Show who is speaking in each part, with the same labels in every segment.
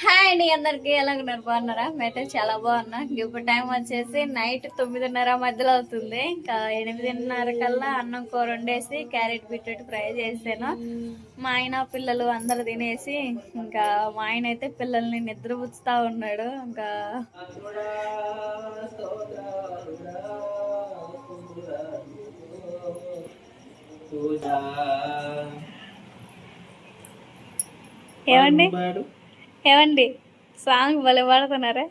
Speaker 1: Hi అండి అందరికి ఎలా ఉన్నారు? బాగున్నారా? మేమైతే చాలా బాగున్నా. ఇప్పుడు టైం వచ్చేసి నైట్ తొమ్మిదిన్నర మధ్యలో అవుతుంది. ఇంకా ఎనిమిదిన్నర కల్లా అన్నం కూర వండేసి క్యారెట్ బీట్రూట్ ఫ్రై చేసాను మా ఆయన పిల్లలు అందరు తినేసి ఇంకా మా ఆయన అయితే పిల్లల్ని నిద్రపుచ్చుతా ఉన్నాడు. ఇంకా ఏమండి? ఏమండి? సాంగ్ భలే పాడుతున్నారా.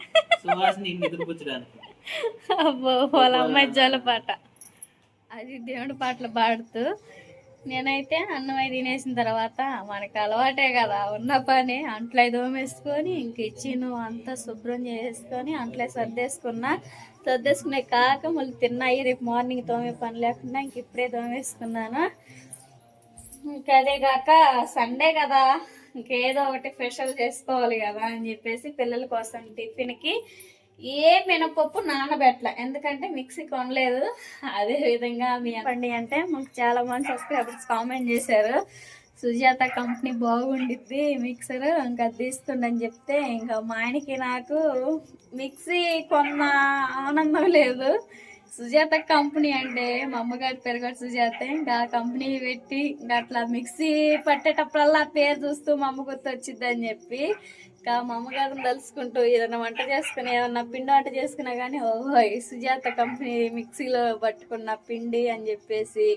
Speaker 1: అబ్బో వాళ్ళ అమ్మాయి జోల పాట. అది దేవుడి పాటలు పాడుతూ నేనైతే అన్నం అయి తినేసిన తర్వాత మనకి అలవాటే కదా ఉన్న పని అంట్లో దోమేసుకొని ఇంక ఇచ్చిను అంతా శుభ్రం చేసుకొని అంట్లో సర్దేసుకున్నా. సర్దేసుకునే కాక మళ్ళీ తిన్నాయి రేపు మార్నింగ్ తోమే పని లేకుండా ఇంక ఇప్పుడే దోమేసుకున్నాను. ఇంకా అదే కాక సండే కదా. ఇంకేదో ఒకటి స్పెషల్ చేసుకోవాలి కదా అని చెప్పేసి పిల్లల కోసం టిఫిన్కి ఏ మినపప్పు నానబెట్టలే ఎందుకంటే మిక్సీ కొనలేదు. అదే విధంగా మీ చెప్పండి అంటే మాకు చాలా మంది సబ్స్క్రైబర్స్ కామెంట్ చేశారు. సుజాత కంపెనీ బాగుండిద్ది మిక్సర్ ఇంకా తీస్తుండని చెప్తే ఇంకా మా ఆయనకి నాకు మిక్సీ కొన్న ఆనందం లేదు. సుజాత కంపెనీ అంటే మా అమ్మగారి పేరు కూడా సుజాత. ఇంకా కంపెనీ పెట్టి ఇంకా అట్లా మిక్సీ పట్టేటప్పుడల్లా పేరు చూస్తూ మా అమ్మ గుర్తు వచ్చింది అని చెప్పి ఇంకా మా అమ్మగారిని తలుసుకుంటూ ఏదైనా వంట చేసుకుని ఏదన్నా పిండి వంట చేసుకున్నా కానీ ఓహో ఈ సుజాత కంపెనీ మిక్సీలో పట్టుకున్న పిండి అని చెప్పేసి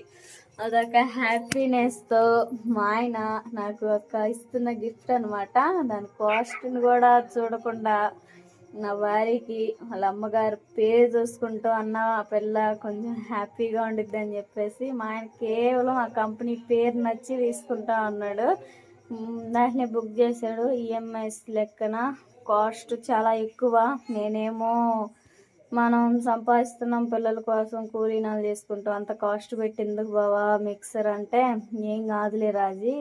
Speaker 1: అదొక హ్యాపీనెస్తో మా ఆయన నాకు ఒక ఇస్తున్న గిఫ్ట్ అనమాట దాని కాస్ట్ని కూడా చూడకుండా నా భార్యకి వాళ్ళ అమ్మగారు పేరు చూసుకుంటూ అన్న ఆ పిల్ల కొంచెం హ్యాపీగా ఉండిద్ది అని చెప్పేసి మా ఆయన కేవలం ఆ కంపెనీ పేరు నచ్చి తీసుకుంటా అన్నాడు మ్, దాన్ని బుక్ చేశాడు. ఈఎంఐస్ లెక్కన కాస్ట్ చాలా ఎక్కువ. నేనేమో మనం సంపాదిస్తున్నాం పిల్లల కోసం కూలీనాలు చేసుకుంటాం అంత కాస్ట్ పెట్టి ఎందుకు బావా మిక్సర్ అంటే ఏం కాదులే రాజీ.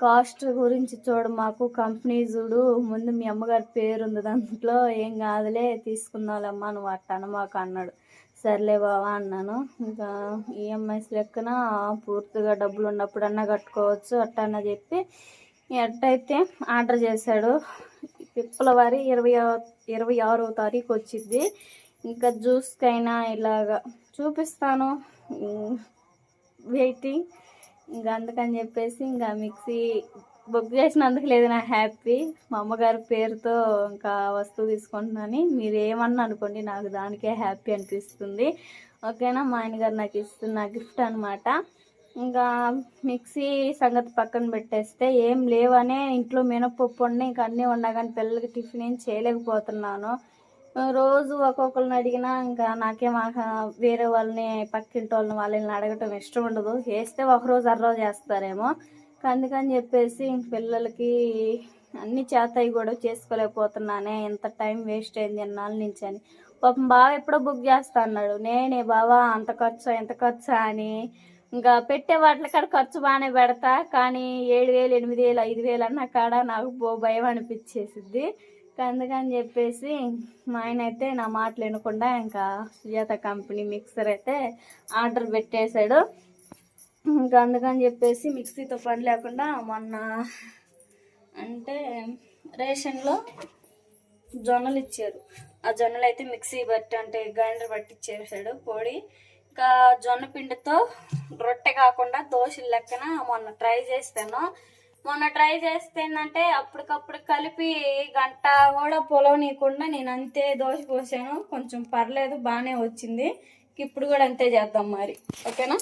Speaker 1: కాస్ట్ గురించి చూడు మాకు కంపెనీ చూడు ముందు మీ అమ్మగారి పేరు ఉంది దాంట్లో ఏం కాదులే తీసుకుందాంలేమ్మా నువ్వు అట్టను మాకు అన్నాడు. సర్లే బావా అన్నాను. ఇంకా ఈఎంఐస్ లెక్కన పూర్తిగా డబ్బులు ఉన్నప్పుడన్నా కట్టుకోవచ్చు అట్టన్నా చెప్పి ఎట్టయితే ఆర్డర్ చేశాడు. ఫిబ్రవరి ఇరవై ఇరవై ఆరో తారీఖు వచ్చింది. ఇంకా జ్యూస్కైనా ఇలాగా చూపిస్తాను. వెయిటింగ్. ఇంకా అందుకని చెప్పేసి ఇంకా మిక్సీ బుక్ చేసినందుకు లేదు నా హ్యాపీ. మా అమ్మగారి పేరుతో ఇంకా వస్తువు తీసుకుంటున్నాను. మీరు ఏమన్నా అనుకోండి నాకు దానికే హ్యాపీ అనిపిస్తుంది. ఓకేనా? మా ఆయన గారు నాకు ఇస్తున్న గిఫ్ట్ అనమాట ఇంకా మిక్సీ సంగతి పక్కన పెట్టేస్తే ఏం లేవనే ఇంట్లో మినపప్పు ఉండి ఇంకా అన్నీ ఉన్నా కానీ పిల్లలకి టిఫిన్ ఏం చేయలేకపోతున్నాను. రోజు ఒక్కొక్కరిని అడిగినా ఇంకా నాకేం వేరే వాళ్ళని పక్కింటి వాళ్ళని వాళ్ళని అడగటం ఇష్టం ఉండదు. వేస్తే ఒకరోజు అర్రోజు చేస్తారేమో. అందుకని చెప్పేసి పిల్లలకి అన్ని చేతాయి కూడా చేసుకోలేకపోతున్నానే. ఎంత టైం వేస్ట్ అయింది ఎన్నాళ్ళ నుంచి అని. పాపం బావ ఎప్పుడో బుక్ చేస్తా అన్నాడు. నేనే బావా అంత ఖర్చు ఎంత ఖర్చు అని. ఇంకా పెట్టే వాటి కాడ ఖర్చు బాగానే పెడతా. కానీ ఏడు వేలు ఎనిమిది వేలు ఐదు వేలు అన్న కాడ నాకు భయం అనిపించేసిద్ది. అందుకని చెప్పేసి మా ఆయన అయితే నా మాటలు వినకుండా ఇంకా సుజాత కంపెనీ మిక్సర్ అయితే ఆర్డర్ పెట్టేశాడు. ఇంకా అందుకని చెప్పేసి మిక్సీతో పని లేకుండా మొన్న అంటే రేషన్లో జొన్నలు ఇచ్చారు. ఆ జొన్నలు అయితే మిక్సీ బట్టి అంటే గ్రైండర్ బట్టి ఇచ్చేసాడు పొడి. ఇంకా జొన్న పిండితో రొట్టె కాకుండా దోశల లెక్కన మొన్న ట్రై చేస్తాను మొన్న ట్రై చేస్తే ఏంటంటే అప్పటికప్పుడు కలిపి గంట కూడా పొలవనీయకుండా నేను అంతే దోశ పోసాను. కొంచెం పర్లేదు బాగానే వచ్చింది. ఇప్పుడు కూడా అంతే చేద్దాం మరి. ఓకేనా?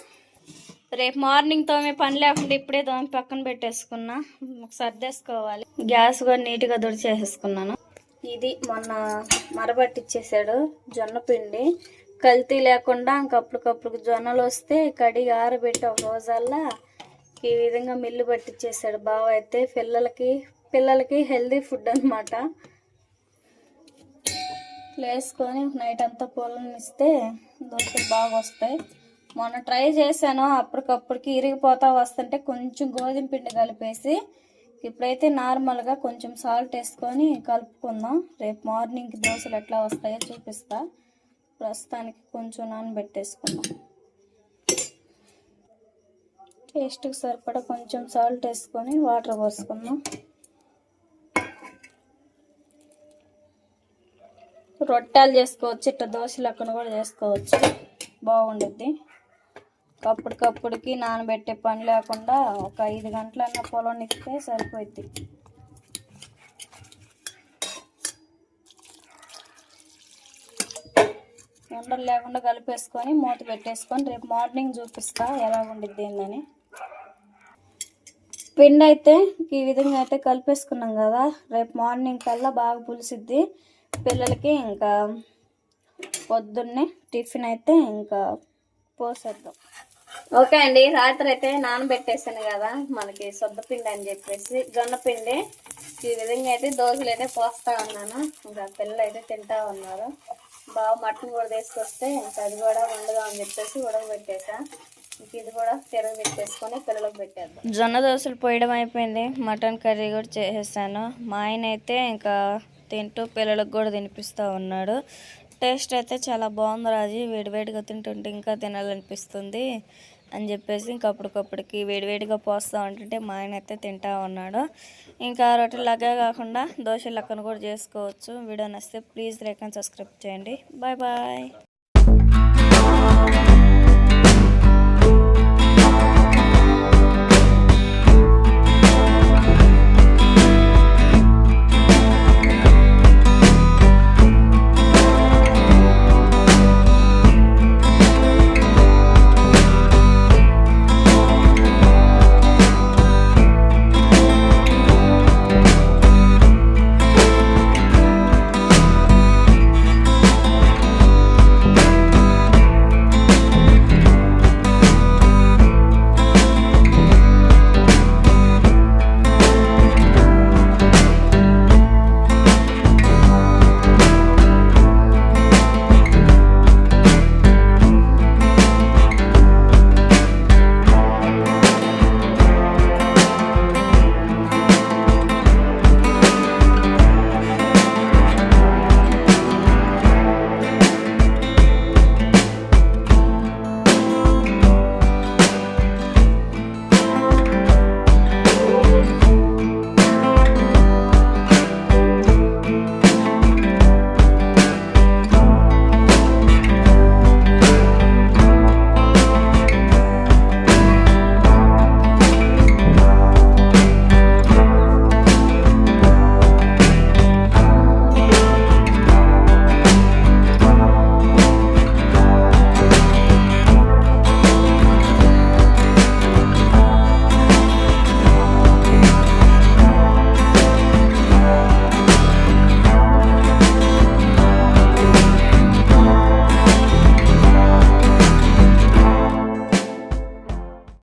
Speaker 1: రేపు మార్నింగ్ తోమే పని లేకుండా ఇప్పుడే తోమి పక్కన పెట్టేసుకున్నా. సర్దేసుకోవాలి. గ్యాస్ కూడా నీట్గా దుడిచేసేసుకున్నాను ఇది మొన్న మరబట్టిచ్చేసాడు జొన్న పిండి. కల్తీ లేకుండా ఇంకప్పటికప్పుడు జొన్నలు వస్తే కడిగి ఆరబెట్టి ఒక రోజల్లా ఈ విధంగా మిల్లు పట్టించేసాడు బావ అయితే పిల్లలకి పిల్లలకి హెల్దీ ఫుడ్ అనమాట వేసుకొని నైట్ అంతా పొలం ఇస్తే దోశలు బాగా వస్తాయి. మొన్న ట్రై చేశాను అప్పటికప్పటికి ఇరిగిపోతా వస్తుంటే కొంచెం గోధుమ పిండి కలిపేసి ఇప్పుడైతే నార్మల్గా కొంచెం సాల్ట్ వేసుకొని కలుపుకుందాం. రేపు మార్నింగ్కి దోశలు ఎట్లా వస్తాయో చూపిస్తా. ప్రస్తుతానికి కొంచెం నానబెట్టేసుకుందాం. టేస్ట్కి సరిపడా కొంచెం సాల్ట్ వేసుకొని వాటర్ పోసుకుందాం. రొట్టెలు చేసుకోవచ్చు ఇట్లా దోశలక్కను కూడా చేసుకోవచ్చు. బాగుండుద్ది. అప్పటికప్పుడుకి నానబెట్టే పని లేకుండా ఒక ఐదు గంటలన్నా పొలం నిక్కితే సరిపోద్ది ఎండలు లేకుండా కలిపేసుకొని మూత పెట్టేసుకొని రేపు మార్నింగ్ చూపిస్తా ఎలా ఉండిద్ది ఏందని. పిండి అయితే ఈ విధంగా అయితే కలిపేసుకున్నాం కదా. రేపు మార్నింగ్ కల్లా బాగా పులిసిద్ది. పిల్లలకి ఇంకా పొద్దున్నే టిఫిన్ అయితే ఇంకా పోసేద్దాం. ఓకే అండి రాత్రి అయితే నానబెట్టేసాను కదా మనకి సొద్ద పిండి అని చెప్పేసి. జొన్న పిండి ఈ విధంగా అయితే దోశలు అయితే పోస్తా ఉన్నాను. ఇంకా పిల్లలు అయితే తింటా ఉన్నారు. బాగా మటన్ కూడా తీసుకొస్తే ఇంకా అది కూడా వండుదాం అని చెప్పేసి ఉడకబెట్టేసా. ఇది కూడా తిరగ పెట్టేసుకొని పిల్లలకు పెట్టేద్దాం. జొన్న దోశలు పోయడం అయిపోయింది. మటన్ కర్రీ కూడా చేసేసాను. మా ఆయన అయితే ఇంకా తింటూ పిల్లలకు కూడా తినిపిస్తూ ఉన్నాడు. టేస్ట్ అయితే చాలా బాగుంది రాజు. వేడివేడిగా తింటుంటే ఇంకా తినాలనిపిస్తుంది అని చెప్పేసి ఇంకా అప్పటికప్పటికి వేడివేడిగా పోస్తూ ఉంటుంటే మా ఆయన అయితే తింటా ఉన్నాడు. ఇంకా రొట్టెలు లాగా కాకుండా దోశ లెక్కన కూడా చేసుకోవచ్చు. వీడియో నచ్చితే ప్లీజ్ రేఖను సబ్స్క్రైబ్ చేయండి. Bye bye.